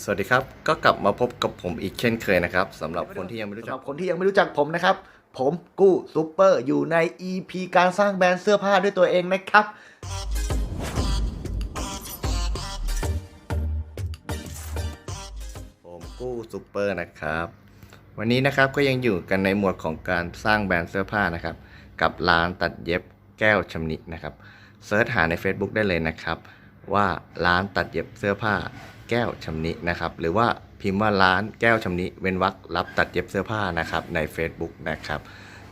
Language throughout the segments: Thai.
สวัสดีครับ ก็กลับมาพบกับผมอีกเช่นเคยนะครับสำหรับคนที่ยังไม่รู้สำจัหกรับคนที่ยังไม่รู้จักผมนะครับ ผมกู้ซูเปอร์อยู่ใน EP การสร้างแบรนด์เสื้อผ้าด้วยตัวเองนะครับ ผมกู้ซูเปอร์นะครับ วันนี้นะครับก็ยังอยู่กันในหมวดของการสร้างแบรนด์เสื้อผ้านะครับ กับร้านตัดเย็บแก้วชำนินะครับเซิร์ชหาใน Facebook ได้เลยนะครับ ว่าร้านตัดเย็บเสื้อผ้าแก้วชำนินะครับ หรือว่าพิมพ์ว่าร้านแก้วชำนิเว้นวรรครับตัดเย็บเสื้อผ้านะครับใน Facebook นะครับ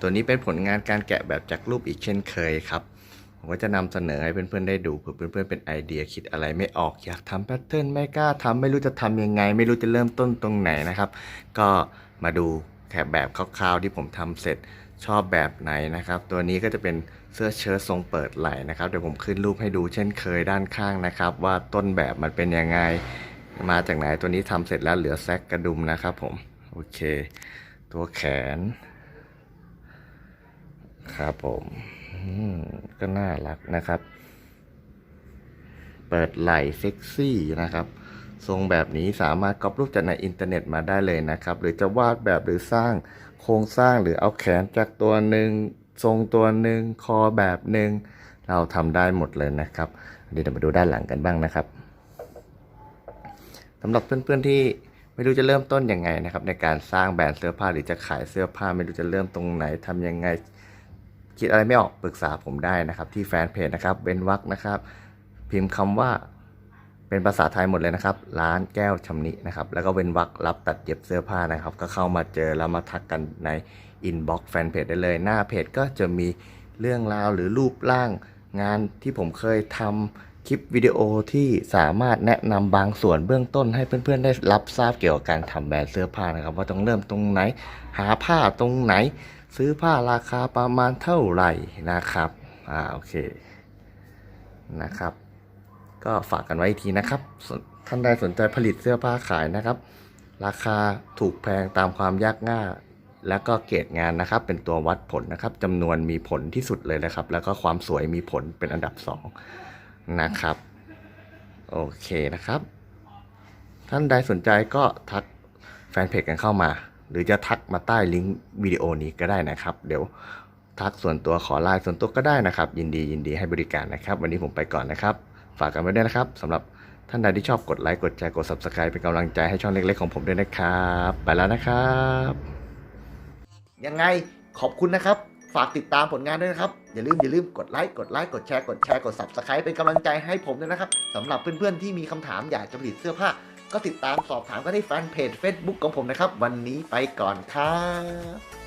ตัวนี้เป็นผลงานการแกะแบบจากรูปอีกเช่นเคยครับผมก็จะนำเสนอให้เพื่อนๆได้ดูเผื่อเพื่อนๆเป็นไอเดียคิดอะไรไม่ออกอยากทำแพทเทิร์นไม่กล้าทำไม่รู้จะทำยังไง ไม่รู้จะเริ่มต้นตรงไหนนะครับ ก็มาดู แค่แบบคร่าวๆที่ผมทำเสร็จชอบแบบไหนนะครับ ตัวนี้ก็จะเป็นเสื้อเชิ้ตทรงเปิดไหล่นะครับ เดี๋ยวผมขึ้นรูปให้ดูเช่นเคยด้านข้างนะครับ ว่าต้นแบบมันเป็นยังไง มาจากไหนตัวนี้ทำเสร็จแล้วเหลือแซกกระดุมนะครับผม โอเค ตัวแขน ครับผมก็น่ารักนะครับ เปิดไหล่เซ็กซี่นะครับ ทรงแบบนี้สามารถก๊อปรูปจากในอินเทอร์เน็ตมาได้เลยนะครับ หรือจะวาดแบบหรือสร้างโครงสร้างหรือเอาแขนจากตัวหนึ่งทรงตัวหนึ่งคอแบบหนึ่งเราทำได้หมดเลยนะครับเดี๋ยวมาดูด้านหลังกันบ้างนะครับสำหรับเพื่อนๆที่ไม่รู้จะเริ่มต้นยังไงนะครับ ในการสร้างแบรนด์เสื้อผ้าหรือจะขายเสื้อผ้าไม่รู้จะเริ่มตรงไหนทำยังไง คิดอะไรไม่ออกปรึกษาผมได้นะครับ ที่แฟนเพจนะครับเว้นวักนะครับ พิมพ์คำว่า เป็นภาษาไทยหมดเลยนะครับ ร้านแก้วชำนินะครับ แล้วก็เว้นวักรับตัดเย็บเสื้อผ้านะครับ ก็เข้ามาเจอแล้วมาทักกันในอินบ็อกซ์แฟนเพจได้เลย หน้าเพจก็จะมีเรื่องราวหรือรูปร่างงานที่ผมเคยทำคลิปวิดีโอที่สามารถแนะนำบางส่วนเบื้องต้นให้เพื่อนๆ ได้รับทราบเกี่ยวกับการทำแบรนด์เสื้อผ้านะครับ ว่าต้องเริ่มตรงไหน หาผ้าตรงไหน ซื้อผ้าราคาประมาณเท่าไหร่นะครับ อ่าโอเคนะครับ ก็ฝากกันไว้ทีนะครับท่านใดสนใจผลิตเสื้อผ้าขายนะครับ ราคาถูกแพงตามความยากง่ายแล้วก็เกรดงานนะครับ เป็นตัววัดผลนะครับจำนวนมีผลที่สุดเลยนะครับ แล้วก็ความสวยมีผลเป็นอันดับสองนะครับโอเคนะครับ ท่านใดสนใจก็ทักแฟนเพจกันเข้ามา หรือจะทักมาใต้ลิงก์วิดีโอนี้ก็ได้นะครับ เดี๋ยวทักส่วนตัวขอไลน์ส่วนตัวก็ได้นะครับ ยินดียินดีให้บริการนะครับ วันนี้ผมไปก่อนนะครับ ฝากกันไว้ด้วยนะครับสำหรับท่านใดที่ชอบกดไลค์กดแชร์กด subscribe เป็นกำลังใจให้ช่องเล็กๆของผมด้วยนะครับ ไปแล้วนะครับ ยังไงขอบคุณนะครับ ฝากติดตามผลงานด้วยนะครับ อย่าลืมอย่าลืมกดไลค์กดไลค์กดแชร์กดแชร์กด subscribe เป็นกำลังใจให้ผมด้วยนะครับสำหรับเพื่อนๆที่มีคำถามอยากจะผลิตเสื้อผ้า ก็ติดตามสอบถามก็ได้แฟนเพจ Facebook ของผมนะครับ วันนี้ไปก่อนครับ